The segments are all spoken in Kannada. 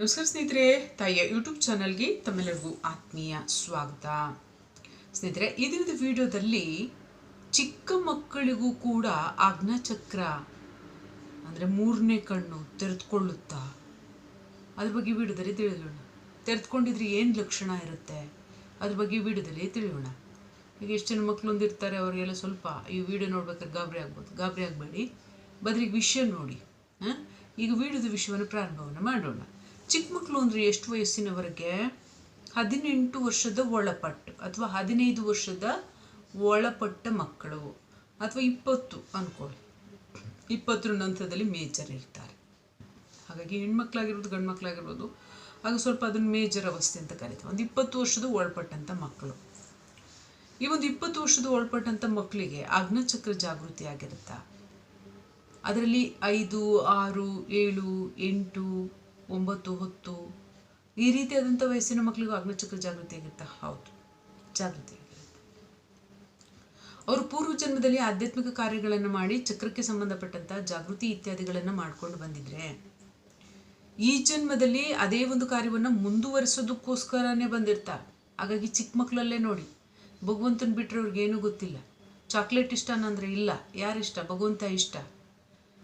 ನಮಸ್ಕಾರ ಸ್ನೇಹಿತರೆ, ತಾಯಿಯ ಯೂಟ್ಯೂಬ್ ಚಾನಲ್ಗೆ ತಮ್ಮೆಲ್ಲರಿಗೂ ಆತ್ಮೀಯ ಸ್ವಾಗತ. ಸ್ನೇಹಿತರೆ, ಈ ವಿಡಿಯೋದಲ್ಲಿ ಚಿಕ್ಕ ಮಕ್ಕಳಿಗೂ ಕೂಡ ಆಜ್ಞಾಚಕ್ರ ಅಂದರೆ ಮೂರನೇ ಕಣ್ಣು ತೆರೆದುಕೊಳ್ಳುತ್ತಾ? ಅದ್ರ ಬಗ್ಗೆ ವಿಡಿಯೋದಲ್ಲಿ ತಿಳಿಯೋಣ. ತೆರೆದುಕೊಂಡಿದ್ರೆ ಏನು ಲಕ್ಷಣ ಇರುತ್ತೆ? ಅದ್ರ ಬಗ್ಗೆ ವಿಡಿಯೋದಲ್ಲಿ ತಿಳಿಯೋಣ. ಈಗ ಎಷ್ಟು ಜನ ಮಕ್ಕಳು ಒಂದಿರ್ತಾರೆ, ಅವರಿಗೆಲ್ಲ ಸ್ವಲ್ಪ ಈ ವಿಡಿಯೋ ನೋಡ್ಬೇಕಾದ್ರೆ ಗಾಬರಿ ಆಗ್ಬೋದು. ಗಾಬರಿ ಆಗಬೇಡಿ. ಬದಲಿಗೆ ವಿಷಯ ನೋಡಿ. ಈಗ ವಿಡಿಯೋದ ವಿಷಯವನ್ನು ಪ್ರಾರಂಭವನ್ನು ಮಾಡೋಣ. ಚಿಕ್ಕ ಮಕ್ಕಳು ಅಂದರೆ ಎಷ್ಟು ವಯಸ್ಸಿನವರೆಗೆ? ಹದಿನೆಂಟು ವರ್ಷದ ಒಳಪಟ್ಟು ಅಥವಾ ಹದಿನೈದು ವರ್ಷದ ಒಳಪಟ್ಟ ಮಕ್ಕಳು ಅಥವಾ ಇಪ್ಪತ್ತು ಅಂದ್ಕೊಳ್ಳಿ ಇಪ್ಪತ್ತರ ನಂತರದಲ್ಲಿ ಮೇಜರ್ ಇರ್ತಾರೆ. ಹಾಗಾಗಿ ಹೆಣ್ಮಕ್ಳಾಗಿರ್ಬೋದು ಗಂಡು ಮಕ್ಕಳಾಗಿರ್ಬೋದು ಆಗ ಸ್ವಲ್ಪ ಅದನ್ನು ಮೇಜರ್ ಅವಸ್ಥೆ ಅಂತ ಕರಿತೀವಿ. ಒಂದು ಇಪ್ಪತ್ತು ವರ್ಷದ ಒಳಪಟ್ಟಂಥ ಮಕ್ಕಳು. ಈ ಒಂದು ಇಪ್ಪತ್ತು ವರ್ಷದ ಒಳಪಟ್ಟಂಥ ಮಕ್ಕಳಿಗೆ ಅಗ್ನಚಕ್ರ ಜಾಗೃತಿ ಆಗಿರುತ್ತಾ? ಅದರಲ್ಲಿ ಐದು, ಆರು, ಏಳು, ಎಂಟು ಒಂಬತ್ತು ಹೊತ್ತು. ಈ ರೀತಿಯಾದಂಥ ವಯಸ್ಸಿನ ಮಕ್ಕಳಿಗೂ ಅಗ್ನಚಕ್ರ ಜಾಗೃತಿ ಆಗಿತ್ತಾ ಹೌದು. ಜಾಗೃತಿ ಅವರು ಪೂರ್ವ ಜನ್ಮದಲ್ಲಿ ಆಧ್ಯಾತ್ಮಿಕ ಕಾರ್ಯಗಳನ್ನು ಮಾಡಿ ಚಕ್ರಕ್ಕೆ ಸಂಬಂಧಪಟ್ಟಂಥ ಜಾಗೃತಿ ಇತ್ಯಾದಿಗಳನ್ನು ಮಾಡ್ಕೊಂಡು ಬಂದಿದ್ರೆ, ಈ ಜನ್ಮದಲ್ಲಿ ಅದೇ ಒಂದು ಕಾರ್ಯವನ್ನು ಮುಂದುವರಿಸೋದಕ್ಕೋಸ್ಕರನೇ ಬಂದಿರ್ತಾರೆ ಹಾಗಾಗಿ ಚಿಕ್ಕ ಮಕ್ಕಳಲ್ಲೇ ನೋಡಿ, ಭಗವಂತನ ಬಿಟ್ಟರೆ ಅವ್ರಿಗೇನೂ ಗೊತ್ತಿಲ್ಲ. ಚಾಕ್ಲೇಟ್ ಇಷ್ಟ ಅಂದರೆ ಇಲ್ಲ. ಯಾರಿಷ್ಟ? ಭಗವಂತ ಇಷ್ಟ.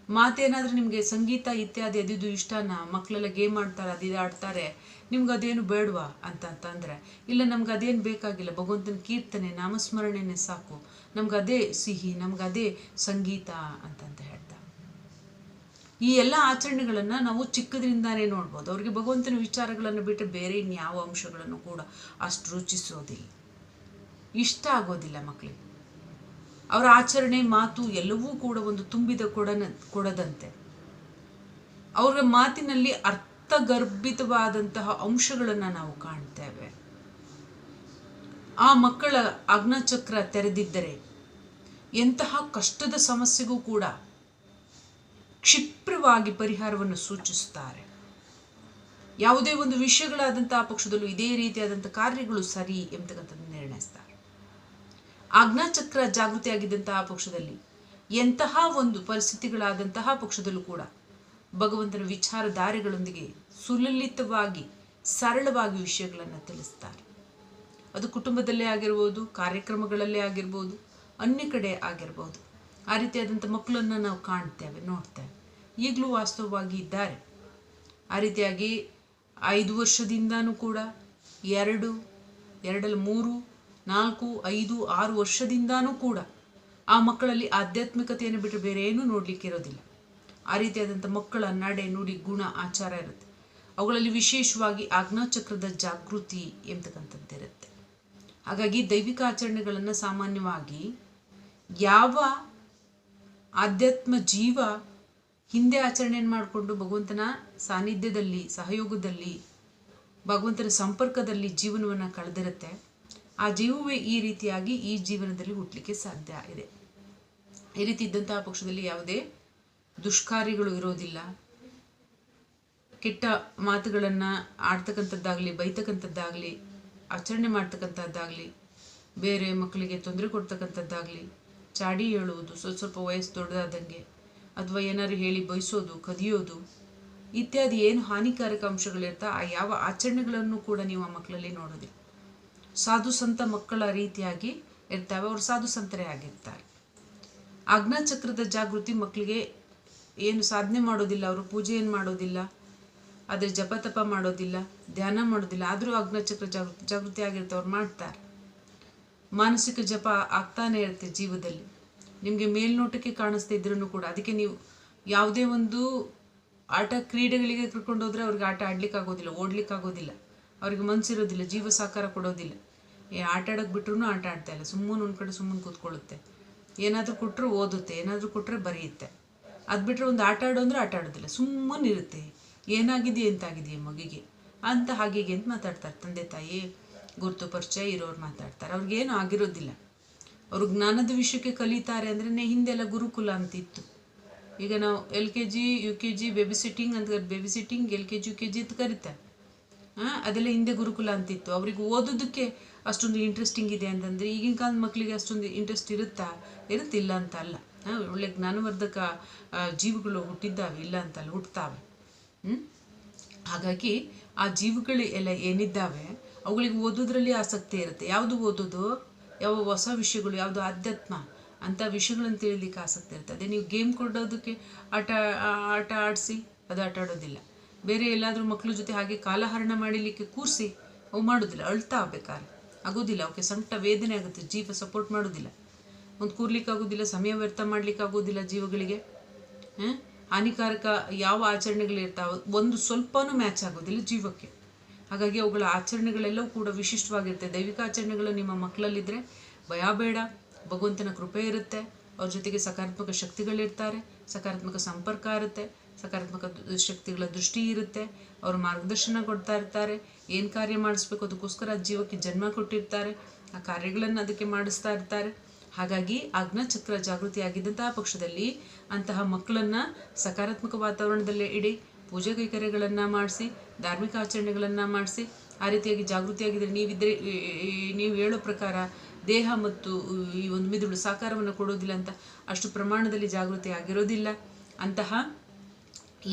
ಮಾತೇನಾದರೂ ನಿಮಗೆ ಸಂಗೀತ ಇತ್ಯಾದಿ ಅದಿದು ಇಷ್ಟನ? ಮಕ್ಕಳೆಲ್ಲ ಗೇಮ್ ಆಡ್ತಾರೆ ಅದಿದು ಆಡ್ತಾರೆ. ನಿಮ್ಗೆ ಅದೇನು ಬೇಡವಾ? ಅಂತ ಅಂತಂದರೆ ಇಲ್ಲ ನಮ್ಗೆ ಅದೇನು ಬೇಕಾಗಿಲ್ಲ. ಭಗವಂತನ ಕೀರ್ತನೆ, ನಾಮಸ್ಮರಣೆನೇ ಸಾಕು. ನಮ್ಗೆ ಅದೇ ಸಿಹಿ, ನಮ್ಗೆ ಅದೇ ಸಂಗೀತ ಅಂತಂತ ಹೇಳ್ತಾರೆ ಈ ಎಲ್ಲ ಆಚರಣೆಗಳನ್ನು ನಾವು ಚಿಕ್ಕದ್ರಿಂದಾನೇ ನೋಡ್ಬೋದು. ಅವ್ರಿಗೆ ಭಗವಂತನ ವಿಚಾರಗಳನ್ನು ಬಿಟ್ಟರೆ ಬೇರೆ ಇನ್ಯಾವ ಅಂಶಗಳನ್ನು ಕೂಡ ಅಷ್ಟು ರುಚಿಸೋದಿಲ್ಲ. ಇಷ್ಟ ಆಗೋದಿಲ್ಲ ಮಕ್ಕಳಿಗೆ ಅವರ ಆಚರಣೆ ಮಾತು ಎಲ್ಲವೂ ಕೂಡ ಒಂದು ತುಂಬಿದ ಕೊಡನ, ಕೊಡದಂತೆ. ಅವರ ಮಾತಿನಲ್ಲಿ ಅರ್ಥಗರ್ಭಿತವಾದಂತಹ ಅಂಶಗಳನ್ನು ನಾವು ಕಾಣ್ತೇವೆ. ಆ ಮಕ್ಕಳ ಅಗ್ನಚಕ್ರ ತೆರೆದಿದ್ದರೆ ಎಂತಹ ಕಷ್ಟದ ಸಮಸ್ಯೆಗೂ ಕೂಡ ಕ್ಷಿಪ್ರವಾಗಿ ಪರಿಹಾರವನ್ನು ಸೂಚಿಸುತ್ತಾರೆ. ಯಾವುದೇ ಒಂದು ವಿಷಯಗಳಾದಂತಹ ಪಕ್ಷದಲ್ಲೂ ಇದೇ ರೀತಿಯಾದಂಥ ಕಾರ್ಯಗಳು ಸರಿ ಎಂಬತಕ್ಕಂಥದ್ದು ಆಜ್ಞಾಚಕ್ರ ಜಾಗೃತಿಯಾಗಿದ್ದಂತಹ ಪಕ್ಷದಲ್ಲಿ ಎಂತಹ ಒಂದು ಪರಿಸ್ಥಿತಿಗಳಾದಂತಹ ಪಕ್ಷದಲ್ಲೂ ಕೂಡ ಭಗವಂತನ ವಿಚಾರಧಾರೆಗಳೊಂದಿಗೆ ಸುಲಲಿತವಾಗಿ, ಸರಳವಾಗಿ ವಿಷಯಗಳನ್ನು ತಿಳಿಸ್ತಾರೆ. ಅದು ಕುಟುಂಬದಲ್ಲೇ ಆಗಿರ್ಬೋದು, ಕಾರ್ಯಕ್ರಮಗಳಲ್ಲೇ ಆಗಿರ್ಬೋದು, ಅನ್ಯ ಕಡೆ ಆಗಿರ್ಬೋದು. ಆ ರೀತಿಯಾದಂಥ ಮಕ್ಕಳನ್ನು ನಾವು ಕಾಣ್ತೇವೆ, ನೋಡ್ತೇವೆ. ಈಗಲೂ ವಾಸ್ತವವಾಗಿ ಇದ್ದಾರೆ. ಆ ರೀತಿಯಾಗಿ ಐದು ವರ್ಷದಿಂದನೂ ಕೂಡ ಎರಡು ಎರಡಲ್ಲಿ ಮೂರು ನಾಲ್ಕು, ಐದು, ಆರು ವರ್ಷದಿಂದಾನೂ ಕೂಡ ಆ ಮಕ್ಕಳಲ್ಲಿ ಆಧ್ಯಾತ್ಮಿಕತೆಯನ್ನು ಬಿಟ್ಟರೆ ಬೇರೆ ಏನೂ ನೋಡಲಿಕ್ಕೆ ಇರೋದಿಲ್ಲ. ಆ ರೀತಿಯಾದಂಥ ಮಕ್ಕಳ ನಡೆ, ನುಡಿ, ಗುಣ, ಆಚಾರ ಇರುತ್ತೆ. ಅವುಗಳಲ್ಲಿ ವಿಶೇಷವಾಗಿ ಆಜ್ಞಾಚಕ್ರದ ಜಾಗೃತಿ ಎಂಬತಕ್ಕಂಥದ್ದಿರುತ್ತೆ ಹಾಗಾಗಿ ದೈವಿಕ ಆಚರಣೆಗಳನ್ನು ಸಾಮಾನ್ಯವಾಗಿ ಯಾವ ಆಧ್ಯಾತ್ಮ ಜೀವ ಹಿಂದೆ ಆಚರಣೆಯನ್ನು ಮಾಡಿಕೊಂಡು ಭಗವಂತನ ಸಾನ್ನಿಧ್ಯದಲ್ಲಿ, ಸಹಯೋಗದಲ್ಲಿ, ಭಗವಂತನ ಸಂಪರ್ಕದಲ್ಲಿ ಜೀವನವನ್ನು ಕಳೆದಿರುತ್ತೆ ಆ ಜೀವವೇ ಈ ರೀತಿಯಾಗಿ ಈ ಜೀವನದಲ್ಲಿ ಹುಟ್ಟಲಿಕ್ಕೆ ಸಾಧ್ಯ ಇದೆ. ಈ ರೀತಿ ಇದ್ದಂತಹ ಪಕ್ಷದಲ್ಲಿ ಯಾವುದೇ ದುಷ್ಕಾರ್ಯಗಳು ಇರೋದಿಲ್ಲ. ಕೆಟ್ಟ ಮಾತುಗಳನ್ನು ಆಡ್ತಕ್ಕಂಥದ್ದಾಗಲಿ, ಬೈತಕ್ಕಂಥದ್ದಾಗಲಿ, ಆಚರಣೆ ಮಾಡ್ತಕ್ಕಂಥದ್ದಾಗಲಿ, ಬೇರೆ ಮಕ್ಕಳಿಗೆ ತೊಂದರೆ ಕೊಡ್ತಕ್ಕಂಥದ್ದಾಗಲಿ, ಚಾಡಿ ಹೇಳುವುದು, ಸ್ವಲ್ಪ ಸ್ವಲ್ಪ ವಯಸ್ಸು ದೊಡ್ಡದಾದಂಗೆ, ಅಥವಾ ಏನಾದ್ರು ಹೇಳಿ ಬಯಸೋದು, ಕದಿಯೋದು, ಇತ್ಯಾದಿ ಏನು ಹಾನಿಕಾರಕ ಅಂಶಗಳಿರ್ತಾ ಆ ಯಾವ ಆಚರಣೆಗಳನ್ನು ಕೂಡ ನೀವು ಆ ಮಕ್ಕಳಲ್ಲಿ ನೋಡೋದಿಲ್ಲ. ಸಾಧು ಸಂತ ಮಕ್ಕಳ ರೀತಿಯಾಗಿ ಇರ್ತವೆ. ಅವರು ಸಾಧು ಸಂತರೇ ಆಗಿರ್ತಾರೆ. ಆಜ್ಞಾಚಕ್ರದ ಜಾಗೃತಿ ಮಕ್ಕಳಿಗೆ ಏನು ಸಾಧನೆ ಮಾಡೋದಿಲ್ಲ. ಅವರು ಪೂಜೆ ಏನು ಮಾಡೋದಿಲ್ಲ. ಆದರೆ ಜಪ ತಪ ಮಾಡೋದಿಲ್ಲ, ಧ್ಯಾನ ಮಾಡೋದಿಲ್ಲ. ಆದರೂ ಅಗ್ನಚಕ್ರ ಜಾಗೃತಿ ಜಾಗೃತಿ ಆಗಿರ್ತವೆ. ಅವ್ರು ಮಾಡ್ತಾರೆ. ಮಾನಸಿಕ ಜಪ ಆಗ್ತಾನೆ ಇರುತ್ತೆ ಜೀವದಲ್ಲಿ. ನಿಮಗೆ ಮೇಲ್ನೋಟಕ್ಕೆ ಕಾಣಿಸ್ತಾ ಇದ್ರೂ ಕೂಡ. ಅದಕ್ಕೆ ನೀವು ಯಾವುದೇ ಒಂದು ಆಟ ಕ್ರೀಡೆಗಳಿಗೆ ಕರ್ಕೊಂಡು ಹೋದರೆ ಅವ್ರಿಗೆ ಆಟ ಆಡ್ಲಿಕ್ಕೆ ಆಗೋದಿಲ್ಲ ಓಡ್ಲಿಕ್ಕೆ ಆಗೋದಿಲ್ಲ ಅವ್ರಿಗೆ ಮನಸ್ಸಿರೋದಿಲ್ಲ ಜೀವ ಸಾಕಾರ ಕೊಡೋದಿಲ್ಲ. ಆಟ ಆಡೋಕೆ ಬಿಟ್ರೂ ಆಟ ಆಡ್ತಾ ಇಲ್ಲ. ಸುಮ್ಮನೆ ಒಂದು ಕಡೆ ಸುಮ್ಮನೆ ಕೂತ್ಕೊಳ್ಳುತ್ತೆ. ಏನಾದರೂ ಕೊಟ್ಟರೆ ಓದುತ್ತೆ, ಏನಾದರೂ ಕೊಟ್ಟರೆ ಬರೆಯುತ್ತೆ. ಅದು ಬಿಟ್ಟರೆ ಒಂದು ಆಟ ಆಡು ಅಂದರೆ ಆಟ ಆಡೋದಿಲ್ಲ. ಸುಮ್ಮನೆ ಇರುತ್ತೆ. ಏನಾಗಿದೆ ಎಂತಾಗಿದೆಯಾ ಮಗಿಗೆ. ಅಂತ ಹಾಗೆ ಅಂತ ಮಾತಾಡ್ತಾರೆ. ತಂದೆ, ತಾಯಿ ಗುರುತು ಪರಿಚಯ ಇರೋರು ಮಾತಾಡ್ತಾರೆ. ಅವ್ರಿಗೇನು ಆಗಿರೋದಿಲ್ಲ. ಅವರು ಜ್ಞಾನದ ವಿಷಯಕ್ಕೆ ಕಲಿತಾರೆ ಅಂದ್ರೆ ಹಿಂದೆಲ್ಲ ಗುರುಕುಲ ಅಂತಿತ್ತು ಈಗ ನಾವು L K G, U K G babysitting ಅಂತ babysitting L K G, U K G ಅಂತ ಕರೀತಾರೆ. ಅದೆಲ್ಲ ಹಿಂದೆ ಗುರುಕುಲ ಅಂತಿತ್ತು. ಅವ್ರಿಗೆ ಓದೋದಕ್ಕೆ ಅಷ್ಟೊಂದು ಇಂಟ್ರೆಸ್ಟಿಂಗ್ ಇದೆ ಅಂತಂದರೆ ಈಗಿನ ಕಾಲದ ಮಕ್ಕಳಿಗೆ ಅಷ್ಟೊಂದು ಇಂಟ್ರೆಸ್ಟ್ ಇರುತ್ತಾ? ಇರುತ್ತಿಲ್ಲ ಅಂತ ಅಲ್ಲ ಒಳ್ಳೆ ಜ್ಞಾನವರ್ಧಕ ಜೀವಿಗಳು ಹುಟ್ಟಿದ್ದಾವೆ, ಇಲ್ಲ ಅಂತಲ್ಲ ಹುಟ್ಟುತ್ತಾವೆ ಹ್ಞೂ ಹಾಗಾಗಿ ಆ ಜೀವಿಗಳು ಎಲ್ಲ ಏನಿದ್ದಾವೆ, ಅವುಗಳಿಗೆ ಓದೋದ್ರಲ್ಲಿ ಆಸಕ್ತಿ ಇರುತ್ತೆ. ಯಾವುದು ಓದೋದು? ಯಾವ ಹೊಸ ವಿಷಯಗಳು, ಯಾವುದು ಆಧ್ಯಾತ್ಮ ಅಂಥ ವಿಷಯಗಳನ್ನು ತಿಳಿಲಿಕ್ಕೆ ಆಸಕ್ತಿ ಇರುತ್ತೆ. ಅದೇ ನೀವು ಗೇಮ್ ಕೊಡೋದಕ್ಕೆ ಆಟ ಆಟ ಆಡಿಸಿ, ಅದು ಆಟ ಆಡೋದಿಲ್ಲ. ಬೇರೆ ಎಲ್ಲಾದರೂ ಮಕ್ಕಳ ಜೊತೆ ಹಾಗೆ ಕಾಲಹರಣ ಮಾಡಲಿಕ್ಕೆ ಕೂರಿಸಿ, ಅವು ಮಾಡೋದಿಲ್ಲ, ಅಳ್ತಾ ಬೇಕಾದ್ರೆ ಆಗೋದಿಲ್ಲ, ಅವಕ್ಕೆ ಸಂಕಟ, ವೇದನೆ ಆಗುತ್ತೆ, ಜೀವ ಸಪೋರ್ಟ್ ಮಾಡೋದಿಲ್ಲ. ಒಂದು ಕೂರ್ಲಿಕ್ಕೆ ಆಗೋದಿಲ್ಲ, ಸಮಯ ವ್ಯರ್ಥ ಮಾಡ್ಲಿಕ್ಕೆ ಆಗೋದಿಲ್ಲ ಜೀವಗಳಿಗೆ? ಹಾನಿಕಾರಕ ಯಾವ ಆಚರಣೆಗಳಿರ್ತಾವೆ ಒಂದು ಸ್ವಲ್ಪನೂ ಮ್ಯಾಚ್ ಆಗೋದಿಲ್ಲ ಜೀವಕ್ಕೆ. ಹಾಗಾಗಿ ಅವುಗಳ ಆಚರಣೆಗಳೆಲ್ಲವೂ ಕೂಡ ವಿಶಿಷ್ಟವಾಗಿರುತ್ತೆ. ದೈವಿಕ ಆಚರಣೆಗಳು ನಿಮ್ಮ ಮಕ್ಕಳಲ್ಲಿದ್ದರೆ ಭಯ ಬೇಡ, ಭಗವಂತನ ಕೃಪೆ ಇರುತ್ತೆ, ಅವ್ರ ಜೊತೆಗೆ ಸಕಾರಾತ್ಮಕ ಶಕ್ತಿಗಳಿರ್ತಾರೆ, ಸಕಾರಾತ್ಮಕ ಸಂಪರ್ಕ ಇರುತ್ತೆ. ಸಕಾರಾತ್ಮಕ ಶಕ್ತಿಗಳ ದೃಷ್ಟಿ ಇರುತ್ತೆ. ಅವರು ಮಾರ್ಗದರ್ಶನ ಕೊಡ್ತಾ ಇರ್ತಾರೆ. ಏನು ಕಾರ್ಯ ಮಾಡಿಸ್ಬೇಕು ಅದಕ್ಕೋಸ್ಕರ ಜೀವಕ್ಕೆ ಜನ್ಮ ಕೊಟ್ಟಿರ್ತಾರೆ. ಆ ಕಾರ್ಯಗಳನ್ನು ಅದಕ್ಕೆ ಮಾಡಿಸ್ತಾ ಇರ್ತಾರೆ. ಹಾಗಾಗಿ ಅಗ್ನಚಕ್ರ ಜಾಗೃತಿ ಆಗಿದ್ದಂತಹ ಪಕ್ಷದಲ್ಲಿ ಅಂತಹ ಮಕ್ಕಳನ್ನ ಸಕಾರಾತ್ಮಕ ವಾತಾವರಣದಲ್ಲೇ ಇಡಿ, ಪೂಜೆ ಕೈಕರ್ಯಗಳನ್ನು ಮಾಡಿಸಿ, ಧಾರ್ಮಿಕ ಆಚರಣೆಗಳನ್ನು ಮಾಡಿಸಿ, ಆ ರೀತಿಯಾಗಿ ಜಾಗೃತಿಯಾಗಿದ್ದರೆ ನೀವಿದ್ರೆ ನೀವು ಹೇಳೋ ಪ್ರಕಾರ ದೇಹ ಮತ್ತು ಈ ಒಂದು ಮಿದುಳು ಸಾಕಾರವನ್ನು ಕೊಡೋದಿಲ್ಲ ಅಂತ ಅಷ್ಟು ಪ್ರಮಾಣದಲ್ಲಿ ಜಾಗೃತಿ ಆಗಿರೋದಿಲ್ಲ. ಅಂತಹ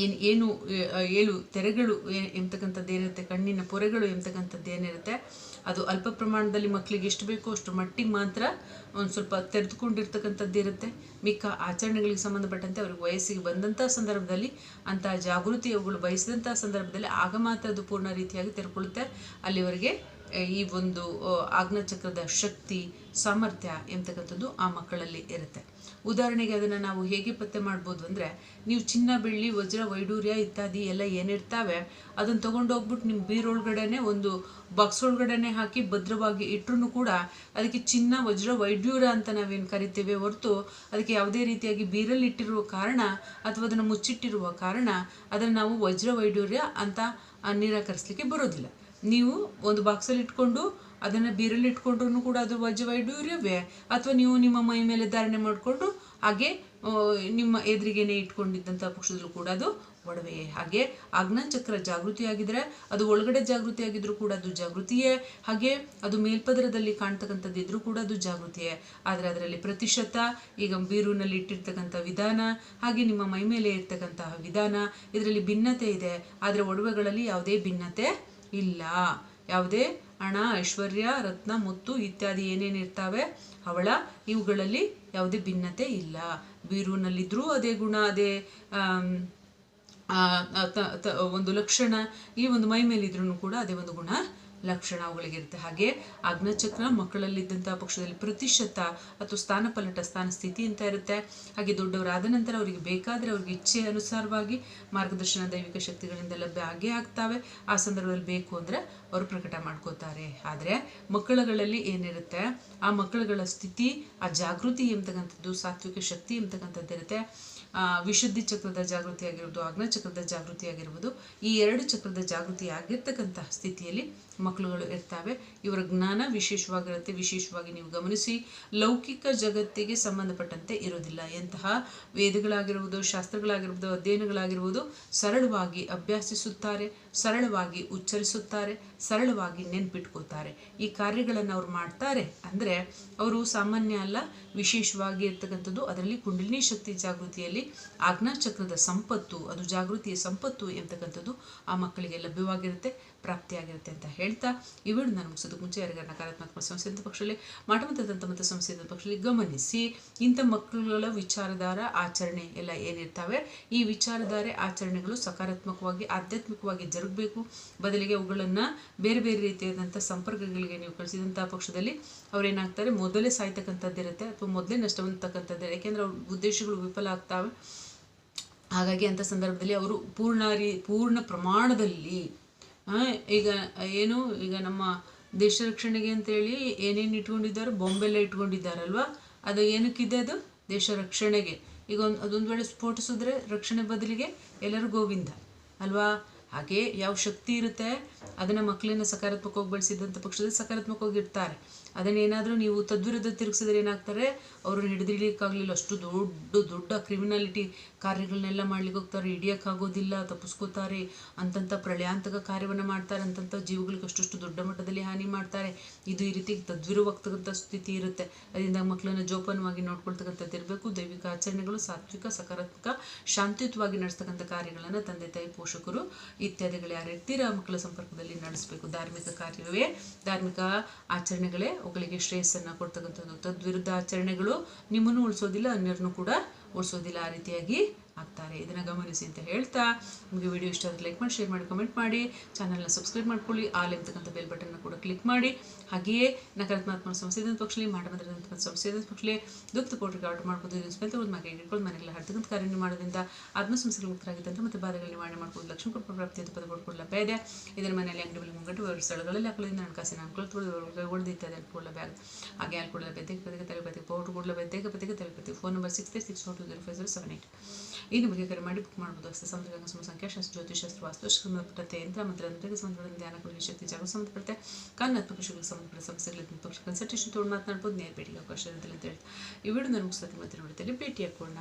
ಏನು ಏನು ಏಳು ತೆರೆಗಳು ಎಂತಕ್ಕಂಥದ್ದು ಏನಿರುತ್ತೆ, ಕಣ್ಣಿನ ಪೊರೆಗಳು ಎಂಬತಕ್ಕಂಥದ್ದು ಏನಿರುತ್ತೆ, ಅದು ಅಲ್ಪ ಪ್ರಮಾಣದಲ್ಲಿ ಮಕ್ಕಳಿಗೆ ಎಷ್ಟು ಬೇಕೋ ಅಷ್ಟು ಮಟ್ಟಿಗೆ ಮಾತ್ರ ಒಂದು ಸ್ವಲ್ಪ ತೆರೆದುಕೊಂಡಿರ್ತಕ್ಕಂಥದ್ದು ಇರುತ್ತೆ. ಮಿಕ್ಕ ಆಚರಣೆಗಳಿಗೆ ಸಂಬಂಧಪಟ್ಟಂತೆ ಅವ್ರಿಗೆ ವಯಸ್ಸಿಗೆ ಬಂದಂಥ ಸಂದರ್ಭದಲ್ಲಿ ಅಂತಹ ಜಾಗೃತಿ ಅವುಗಳು ಬಯಸಿದಂಥ ಸಂದರ್ಭದಲ್ಲಿ ಆಗ ಮಾತ್ರ ಅದು ಪೂರ್ಣ ರೀತಿಯಾಗಿ ತೆರೆಕೊಳ್ಳುತ್ತೆ ಅಲ್ಲಿವರೆಗೆ ಈ ಒಂದು ಆಜ್ಞಾಚಕ್ರದ ಶಕ್ತಿ, ಸಾಮರ್ಥ್ಯ ಎಂತಕ್ಕಂಥದ್ದು ಆ ಮಕ್ಕಳಲ್ಲಿ ಇರುತ್ತೆ. ಉದಾಹರಣೆಗೆ ಅದನ್ನು ನಾವು ಹೇಗೆ ಪತ್ತೆ ಮಾಡ್ಬೋದು ಅಂದರೆ, ನೀವು ಚಿನ್ನ, ಬೆಳ್ಳಿ, ವಜ್ರ, ವೈಡೂರ್ಯ ಇತ್ಯಾದಿ ಎಲ್ಲ ಏನಿರ್ತಾವೆ ಅದನ್ನು ತೊಗೊಂಡೋಗ್ಬಿಟ್ಟು ನಿಮ್ಮ ಬೀರೊಳಗಡೆನೆ ಒಂದು ಬಾಕ್ಸ್ ಒಳಗಡೆನೆ ಹಾಕಿ ಭದ್ರವಾಗಿ ಇಟ್ಟರು ಕೂಡ ಅದಕ್ಕೆ ಚಿನ್ನ, ವಜ್ರ, ವೈಡೂರ್ಯ ಅಂತ ನಾವೇನು ಕರಿತೇವೆ ಹೊರತು ಅದಕ್ಕೆ ಯಾವುದೇ ರೀತಿಯಾಗಿ ಬೀರಲ್ಲಿ ಇಟ್ಟಿರುವ ಕಾರಣ ಅಥವಾ ಅದನ್ನು ಮುಚ್ಚಿಟ್ಟಿರುವ ಕಾರಣ ಅದನ್ನು ನಾವು ವಜ್ರ, ವೈಡೂರ್ಯ ಅಂತ ನಿರಾಕರಿಸ್ಲಿಕ್ಕೆ ಬರೋದಿಲ್ಲ. ನೀವು ಒಂದು ಬಾಕ್ಸಲ್ಲಿ ಇಟ್ಕೊಂಡು ಅದನ್ನು ಬೀರಲ್ಲಿ ಇಟ್ಕೊಂಡ್ರು ಕೂಡ ಅದು ವಜ್ರವೈಡೂರ್ಯವೇ ಅಥವಾ ನೀವು ನಿಮ್ಮ ಮೈ ಮೇಲೆ ಧಾರಣೆ ಮಾಡಿಕೊಂಡು ಹಾಗೆ ನಿಮ್ಮ ಎದುರಿಗೇನೆ ಇಟ್ಕೊಂಡಿದ್ದಂಥ ಪಕ್ಷದಲ್ಲೂ ಕೂಡ ಅದು ಒಡವೆ. ಹಾಗೆ ಆಗ್ನಾಚಕ್ರ ಜಾಗೃತಿ ಆಗಿದ್ರೆ ಅದು ಒಳಗಡೆ ಜಾಗೃತಿಯಾಗಿದ್ರೂ ಕೂಡ ಅದು ಜಾಗೃತಿಯೇ. ಹಾಗೆ ಅದು ಮೇಲ್ಪದರದಲ್ಲಿ ಕಾಣ್ತಕ್ಕಂಥದ್ದು ಇದ್ರೂ ಕೂಡ ಅದು ಜಾಗೃತಿಯೇ. ಆದರೆ ಅದರಲ್ಲಿ ಪ್ರತಿಶತ ಈಗ ಬೀರುನಲ್ಲಿ ಇಟ್ಟಿರ್ತಕ್ಕಂಥ ವಿಧಾನ, ಹಾಗೆ ನಿಮ್ಮ ಮೈ ಮೇಲೆ ಇರ್ತಕ್ಕಂತಹ ವಿಧಾನ, ಇದರಲ್ಲಿ ಭಿನ್ನತೆ ಇದೆ. ಆದರೆ ಒಡವೆಗಳಲ್ಲಿ ಯಾವುದೇ ಭಿನ್ನತೆ ಇಲ್ಲ. ಯಾವುದೇ ಹಣ, ಐಶ್ವರ್ಯ, ರತ್ನ, ಮುತ್ತು ಇತ್ಯಾದಿ ಏನೇನಿರ್ತಾವೆ ಅವಳ ಇವುಗಳಲ್ಲಿ ಯಾವುದೇ ಭಿನ್ನತೆ ಇಲ್ಲ. ಬೀರುವಿನಲ್ಲಿದ್ದರೂ ಅದೇ ಗುಣ, ಅದೇ ಒಂದು ಲಕ್ಷಣ ಈ ಒಂದು ಮೈ ಮೇಲಿದ್ರೂ ಕೂಡ ಅದೇ ಒಂದು ಗುಣ ಲಕ್ಷಣ ಅವುಗಳಿಗಿರುತ್ತೆ. ಹಾಗೆ ಅಗ್ನಚಕ್ರ ಮಕ್ಕಳಲ್ಲಿದ್ದಂತಹ ಪಕ್ಷದಲ್ಲಿ ಪ್ರತಿಶತ ಅಥವಾ ಸ್ಥಾನಪಲ್ಲಟ ಸ್ಥಾನ ಸ್ಥಿತಿ ಅಂತ ಇರುತ್ತೆ. ಹಾಗೆ ದೊಡ್ಡವರಾದ ನಂತರ ಅವರಿಗೆ ಬೇಕಾದರೆ ಅವ್ರಿಗೆ ಇಚ್ಛೆ ಅನುಸಾರವಾಗಿ ಮಾರ್ಗದರ್ಶನ ದೈವಿಕ ಶಕ್ತಿಗಳಿಂದ ಲಭ್ಯ ಆಗೇ ಆಗ್ತಾವೆ. ಆ ಸಂದರ್ಭದಲ್ಲಿ ಬೇಕು ಅಂದರೆ ಅವರು ಪ್ರಕಟ ಮಾಡ್ಕೋತಾರೆ. ಆದರೆ ಮಕ್ಕಳುಗಳಲ್ಲಿ ಏನಿರುತ್ತೆ? ಆ ಮಕ್ಕಳುಗಳ ಸ್ಥಿತಿ, ಆ ಜಾಗೃತಿ ಎಂಬತಕ್ಕಂಥದ್ದು, ಸಾತ್ವಿಕ ಶಕ್ತಿ ಎಂಬತಕ್ಕಂಥದ್ದು ಇರುತ್ತೆ ವಿಶುದ್ಧಿ ಚಕ್ರದ ಜಾಗೃತಿ ಆಗಿರ್ಬೋದು ಅಗ್ನಚಕ್ರದ ಚಕ್ರದ ಜಾಗೃತಿ ಆಗಿರ್ಬೋದು ಈ ಎರಡು ಚಕ್ರದ ಜಾಗೃತಿ ಆಗಿರ್ತಕ್ಕಂತಹ ಸ್ಥಿತಿಯಲ್ಲಿ ಮಕ್ಕಳುಗಳು ಇರ್ತವೆ. ಇವರ ಜ್ಞಾನ ವಿಶೇಷವಾಗಿರುತ್ತೆ. ವಿಶೇಷವಾಗಿ ನೀವು ಗಮನಿಸಿ, ಲೌಕಿಕ ಜಗತ್ತಿಗೆ ಸಂಬಂಧಪಟ್ಟಂತೆ ಇರೋದಿಲ್ಲ ಎಂತಹ ವೇದಗಳಾಗಿರ್ಬೋದು ಶಾಸ್ತ್ರಗಳಾಗಿರ್ಬೋದು ಅಧ್ಯಯನಗಳಾಗಿರ್ಬೋದು ಸರಳವಾಗಿ ಅಭ್ಯಾಸಿಸುತ್ತಾರೆ, ಸರಳವಾಗಿ ಉಚ್ಚರಿಸುತ್ತಾರೆ ಸರಳವಾಗಿ ನೆನ್ಪಿಟ್ಕೋತಾರೆ. ಈ ಕಾರ್ಯಗಳನ್ನು ಅವ್ರು ಮಾಡ್ತಾರೆ ಅಂದರೆ ಅವರು ಸಾಮಾನ್ಯ ಅಲ್ಲ, ವಿಶೇಷವಾಗಿ ಇರ್ತಕ್ಕಂಥದ್ದು ಅದರಲ್ಲಿ ಕುಂಡಲಿನಿ ಶಕ್ತಿ ಜಾಗೃತಿಯಲ್ಲಿ ಆಜ್ಞಾಚಕ್ರದ ಸಂಪತ್ತು, ಅದು ಜಾಗೃತಿಯ ಸಂಪತ್ತು ಎಂತಕ್ಕಂಥದ್ದು ಆ ಮಕ್ಕಳಿಗೆ ಲಭ್ಯವಾಗಿರುತ್ತೆ. ಪ್ರಾಪ್ತಿಯಾಗಿರುತ್ತೆ ಅಂತ ಹೇಳ್ತಾ ಈ ವಿಡಿಯೋ ನಾನು ಮುಗಿಸೋದು ಮುಂಚೆ ಯಾರಿಗಾರ ನಕಾರಾತ್ಮಕ ಸಮಸ್ಯೆ ಅಂತ ಪಕ್ಷದಲ್ಲಿ ಮಾಟಮತ ಮತ್ತು ಸಮಸ್ಯೆ ಅಂತ ಪಕ್ಷದಲ್ಲಿ ಗಮನಿಸಿ. ಇಂಥ ಮಕ್ಕಳುಗಳ ವಿಚಾರಧಾರ, ಆಚರಣೆ ಎಲ್ಲ ಏನಿರ್ತವೆ? ಈ ವಿಚಾರಧಾರೆ, ಆಚರಣೆಗಳು ಸಕಾರಾತ್ಮಕವಾಗಿ, ಆಧ್ಯಾತ್ಮಿಕವಾಗಿ ಜರುಗಬೇಕು. ಬದಲಿಗೆ ಅವುಗಳನ್ನು ಬೇರೆ ಬೇರೆ ರೀತಿಯಾದಂಥ ಸಂಪರ್ಕಗಳಿಗೆ ನೀವು ಕಳಿಸಿದಂಥ ಪಕ್ಷದಲ್ಲಿ ಅವರೇನಾಗ್ತಾರೆ? ಮೊದಲೇ ಸಾಯ್ತಕ್ಕಂಥದ್ದಿರುತ್ತೆ ಅಥವಾ ಮೊದಲೇ ನಷ್ಟವಂತಕ್ಕಂಥದ್ದು. ಯಾಕೆಂದರೆ ಅವ್ರ ಉದ್ದೇಶಗಳು ವಿಫಲ ಆಗ್ತವೆ. ಹಾಗಾಗಿ ಅಂಥ ಸಂದರ್ಭದಲ್ಲಿ ಅವರು ಪೂರ್ಣ ರೀ, ಪೂರ್ಣ ಪ್ರಮಾಣದಲ್ಲಿ ಈಗ, ಏನು, ಈಗ ನಮ್ಮ ದೇಶ ರಕ್ಷಣೆಗೆ ಅಂತೇಳಿ ಏನೇನು ಇಟ್ಕೊಂಡಿದ್ದಾರೆ? ಬಾಂಬೆಲ್ಲ ಇಟ್ಕೊಂಡಿದ್ದಾರಲ್ವಾ? ಅದು ಏನಕ್ಕಿದೆ ಅದು? ದೇಶ ರಕ್ಷಣೆಗೆ. ಈಗ ಒಂದು, ಅದೊಂದು ವೇಳೆ ಸ್ಫೋಟಿಸಿದ್ರೆ ರಕ್ಷಣೆ ಬದಲಿಗೆ ಎಲ್ಲರೂ ಗೋವಿಂದ, ಅಲ್ವಾ? ಹಾಗೆ ಯಾವ ಶಕ್ತಿ ಇರುತ್ತೆ, ಅದನ್ನು ಮಕ್ಕಳನ್ನ ಸಕಾರಾತ್ಮಕವಾಗಿ ಬಳಸಿದ್ದಂಥ ಪಕ್ಷದಲ್ಲಿ ಸಕಾರಾತ್ಮಕವಾಗಿ ಇರ್ತಾರೆ ಅದನ್ನೇನಾದರೂ ನೀವು ತದ್ವಿರುದ್ಧ ತಿರುಗಿಸಿದ್ರೆ ಏನಾಗ್ತಾರೆ ಅವ್ರನ್ನ ಹಿಡಿದಿಡಲಿಕ್ಕಾಗಲಿಲ್ಲ, ಅಷ್ಟು ದೊಡ್ಡ ದೊಡ್ಡ ಕ್ರಿಮಿನಾಲಿಟಿ ಕಾರ್ಯಗಳನ್ನೆಲ್ಲ ಮಾಡ್ಲಿಕ್ಕೆ ಹೋಗ್ತಾರೆ. ಹಿಡಿಯೋಕ್ಕಾಗೋದಿಲ್ಲ, ತಪ್ಪಿಸ್ಕೋತಾರೆ ಅಂತಂಥ ಪ್ರಳಯಾಂತಕ ಕಾರ್ಯವನ್ನು ಮಾಡ್ತಾರೆ ಅಂತಂಥ ಜೀವಗಳಿಗೆ ಅಷ್ಟು ದೊಡ್ಡ ಮಟ್ಟದಲ್ಲಿ ಹಾನಿ ಮಾಡ್ತಾರೆ. ಇದು ಈ ರೀತಿ ತದ್ವಿರುವಾಗ್ತಕ್ಕಂಥ ಸ್ಥಿತಿ ಇರುತ್ತೆ. ಅದರಿಂದ ಮಕ್ಕಳನ್ನು ಜೋಪಾನವಾಗಿ ನೋಡ್ಕೊಳ್ತಕ್ಕಂಥದ್ದು ಇರಬೇಕು. ದೈವಿಕ ಆಚರಣೆಗಳು ಸಾತ್ವಿಕ, ಸಕಾರಾತ್ಮಕ, ಶಾಂತಿಯುತವಾಗಿ ನಡೆಸ್ತಕ್ಕಂಥ ಕಾರ್ಯಗಳನ್ನು ತಂದೆ ತಾಯಿ ಪೋಷಕರು ಇತ್ಯಾದಿಗಳು ಯಾರು ಇರ್ತೀರ ಮಕ್ಕಳ ಸಂಪರ್ಕದಲ್ಲಿ ನಡೆಸಬೇಕು. ಧಾರ್ಮಿಕ ಕಾರ್ಯವೇ ಧಾರ್ಮಿಕ ಆಚರಣೆಗಳೇ ಅವುಗಳಿಗೆ ಶ್ರೇಯಸ್ಸನ್ನು ಕೊಡ್ತಕ್ಕಂಥದ್ದು. ತದ್ವಿರುದ್ಧ ಆಚರಣೆಗಳು ನಿಮ್ಮನ್ನು ಉಳಿಸೋದಿಲ್ಲ, ಅನ್ಯರನ್ನು ಕೂಡ ಉಳಿಸೋದಿಲ್ಲ ಆ ರೀತಿಯಾಗಿ ಆಗ್ತಾರೆ. ಇದನ್ನು ಗಮನಿಸಿ ಅಂತ ಹೇಳ್ತಾ ನಿಮಗೆ ವಿಡಿಯೋ ಇಷ್ಟ ಆದರೆ ಲೈಕ್ ಮಾಡಿ ಶೇರ್ ಮಾಡಿ ಕಮೆಂಟ್ ಮಾಡಿ. ಚಾನಲ್ನ ಸಬ್ಸ್ಕ್ರೈಬ್ ಮಾಡ್ಕೊಳ್ಳಿ. ಆಲ್ ಎಂಬತಕ್ಕಂಥ ಬೆಲ್ ಬಟನ್ನ ಕೂಡ ಕ್ಲಿಕ್ ಮಾಡಿ. ಹಾಗೆಯೇ ನಕಾರಾತ್ಮಕ ಇದ್ದಂಥ ಪಕ್ಷಲಿ ಬಂದಿರತಕ್ಕಂಥ ಇದ್ದಂಥ ಪಕ್ಷಲಿ, ದುಃಖ ಪೌಡ್ರಿಗೆ ಆರ್ಡರ್ ಮಾಡ್ಬೋದು. ಸ್ಮೆಲ್ ಒಂದು ಮಗ ಇಟ್ಕೊಂಡು ಮನೆಗೆಲ್ಲ ಹರ್ತಕ್ಕಂಥ ಕಾರ್ಯ ಮಾಡೋದ್ರಿಂದ ಆತ್ಮಸಮಸ್ಯೆಗಳು ಮುಕ್ತರಾಗಿದ್ದಂಥ ಮತ್ತು ಬಾಧಗಳು ನಿವಾರಣೆ ಮಾಡ್ಬೋದು. ಲಕ್ಷ್ಮೀ ಕೊಟ್ಟು ಪ್ರಾಪ್ತಿ ಅಂತ ಪದ ಕೂಡ ಲಭ್ಯ ಇದೆ. ಇದರ ಮನೆಯಲ್ಲಿ ಅಂಗಡಿ ಮುಂಗಟ್ಟು ಸ್ಥಳಗಳಲ್ಲಿ ಹಾಕೋದ್ರಿಂದ ಹಣಕಾಸಿನ ಅನುಕೂಲ ಒಡೆದು ಅದನ್ನು ಕೂಡ ಬ್ಯಾಗ್ ಹಾಗೆ ಅಲ್ಕೊಡಲ ಬೆದ್ದೆಗೆ ಪದಕ್ಕೆ ತಲೆಪತಿ ಪೌಡ್ರ್ ಕೂಡ ಬೆದ್ದೆಗೆ ಪದಕ್ಕೆ ತಲೆಪತಿ phone number six three six four two five zero seven eight ಈ ನಿಮಗೆ ಕರೆ ಮಾಡಿ ಬುಕ್ ಮಾಡ್ಬೋದು. ಅಷ್ಟೇ ಸಮುದ್ರ ಸುಮ ಸಂಖ್ಯಾಶಾಸ್ತ್ರ ಜ್ಯೋತಿಷಾಸ್ತ್ರ ವಾಸ್ತುಶಾಸ್ತ್ರ ಸಂಬಂಧಪಟ್ಟಂತೆ ಯಂತ್ರ ಮಂತ್ರಗಳಿಗೆ ಸಂಬಂಧಪಟ್ಟ ಧ್ಯಾನ ಕುರಿತು ಶಕ್ತಿ ಜಾಗ ಸಂಬಂಧಪಡುತ್ತೆ ಕಣ್ಣಾತ್ಮಕ ವಿಷಯಗಳಿಗೆ ಸಂಬಂಧಪಟ್ಟ ಸಮಸ್ಯೆಗಳಿಂದ ಪಕ್ಷ ಕನ್ಸಲ್ಟೇಷನ್ ತೊಗೊಂಡು ಮಾತನಾಡ್ಬೋದು ನೇರ ಭೇಟಿಗೆ ಅವಕಾಶ ಇರುತ್ತೆ ಅಂತ ಹೇಳ್ತಾ ಈ ವಿಡಿಯೋ ನಾನು ಮುಗಿಸ್ತದೆ ಮತ್ತೆ ನೋಡ್ತೇನೆ ಭೇಟಿ ಹಾಕೋಣ